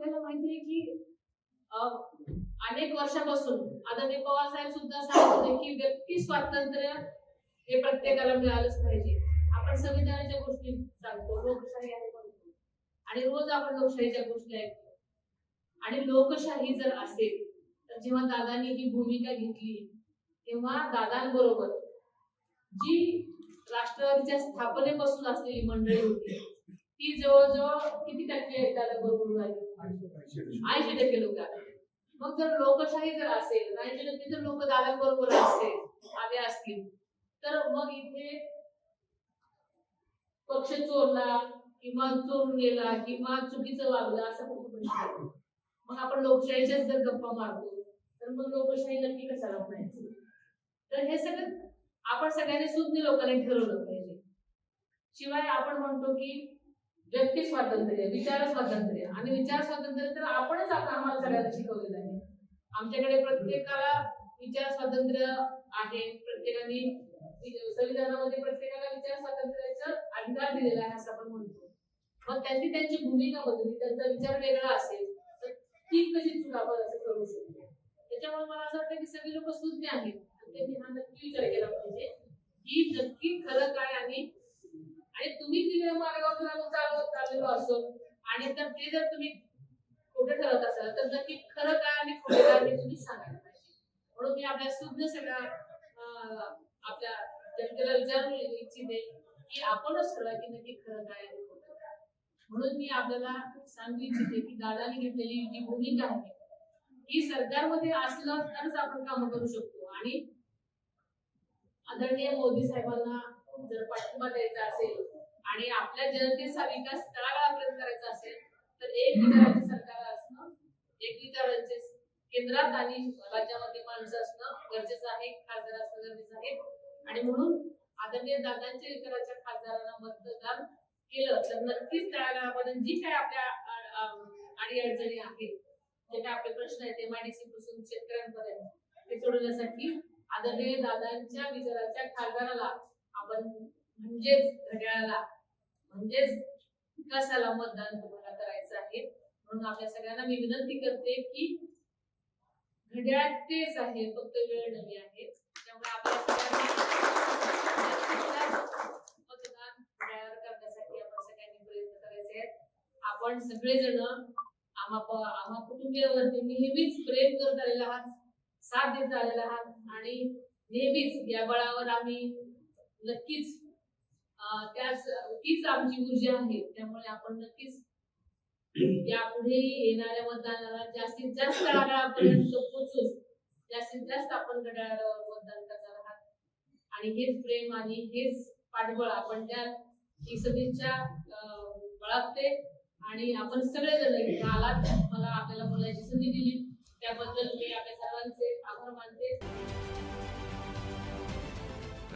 आपल्याला माहिती आहे की अनेक वर्षापासून आदरणीय पवार साहेब सुद्धा सांगत होते की व्यक्ती स्वातंत्र्य हे प्रत्येकाला मिळालंच पाहिजे. आपण संविधानाच्या गोष्टी सांगतो लोकशाही आहे म्हणतो आणि रोज आपण लोकशाहीच्या गोष्टी ऐकतो. आणि लोकशाही जर असेल तर जेव्हा दादांनी ही भूमिका घेतली तेव्हा दादांबरोबर जी राष्ट्रवादीच्या स्थापनेपासून असलेली मंडळी होती ती जवळजवळ किती टक्के येतात बरोबर झाली ऐंशी टक्के लोक मग जर लोकशाही जर असेल ऐंशी टक्के जर लोक दादांबरोबर असेल आले असतील. तर मग इथे पक्ष चोरला किंवा चोरून गेला किंवा चुकीचं वागलं असं कुठं प्रश्न मग आपण लोकशाहीच्याच जर गप्पा मारतो तर मग लोकशाही नक्की कशाला म्हणायचं? तर हे सगळं आपण सगळ्यांनी सुज्ञ लोकांनी ठरवलं पाहिजे. शिवाय आपण म्हणतो की व्यक्ती स्वातंत्र्य विचार स्वातंत्र्य. आणि विचार स्वातंत्र्य तर आपणच आता आम्हाला सगळ्यांना शिकवलेलं आहे. आमच्याकडे प्रत्येकाला विचार स्वातंत्र्य आहे. प्रत्येकाने संविधानामध्ये प्रत्येकाला विचार स्वातंत्र्याचा अधिकार दिलेला आहे असं आपण म्हणतो. मग त्यांनी त्यांची भूमिका बदलली त्यांचा विचार वेगळा असेल तर ती कशी चूक आपण असं करू शकतो? त्याच्यामुळे मला असं वाटतं की सगळे लोक सुज्ञ आहेत. आणि त्यांनी हा नक्की विचार केला पाहिजे की नक्की खरं काय आणि दिलेल्या मार्गावर जर आम्ही चालवत चाललेलो असतो? आणि तर ते जर तुम्ही खोटे ठरवत असाल तर नक्की खरं काय आणि खोटं काय ते तुम्ही सांगायला पाहिजे. म्हणून मी आपल्या सुज्ञ सगळ्या आपल्या जनतेला विचारू इच्छिते की आपणच ठरवा की नक्की खरं काय आणि खोटं काय. म्हणून मी आपल्याला सांगू इच्छिते की दादाने घेतलेली जी भूमिका आहे ही सरकारमध्ये असलं तरच आपण कामं करू शकतो. आणि आदरणीय मोदी साहेबांना जर पाठिंबा द्यायचा असेल आणि आपल्या जनतेचा विकास तळागाळापर्यंत करायचा असेल तर एक विचारांचे सरकार असणं एक विचारांचे केंद्रात आणि राज्यामध्ये माणसं असणं गरजेचं आहे खासदार असणं गरजेचं आहे. आणि म्हणून आदरणीय दादांच्या विचाराच्या खासदारांना मतदान केलं तर नक्कीच तळागाळापर्यंत जी काय आपल्या आणि अडचणी आहेत जे काय आपले प्रश्न आहेत एमआयडीसी पासून शेतकऱ्यांपर्यंत ते सोडवण्यासाठी आदरणीय दादांच्या विचाराच्या खासदाराला आपण म्हणजेच घड्याळाला म्हणजेच विकासाला मतदान तुम्हाला करायचं आहे. म्हणून आपल्या सगळ्यांना मी विनंती करते की घड्याळ तेच आहे फक्त वेळ नवी आहे. त्यामुळे आपल्या मतदान घड्याळावर करण्यासाठी आपण सगळ्यांनी प्रयत्न करायचे आहेत. आपण सगळेजण आम्हा प- आम्हा कुटुंबियावरती नेहमीच प्रेम करत आलेला आहात साथ देत आलेला आहात आणि नेहमीच या बळावर आम्ही नक्कीच त्याच तीच आमची ऊर्जा आहे. त्यामुळे आपण नक्कीच यापुढे येणाऱ्या मतदानाला जास्तीत जास्त तळागाळापर्यंत पोहोचून जास्तीत जास्त आपण घड्याळावर मतदान करणार आहात. आणि हेच प्रेम आणि हेच पाठबळ आपण त्या ही सदिच्छा अं, बाळगते आणि आपण सगळेजण आलात. मला आपल्याला बोलायची संधी दिली.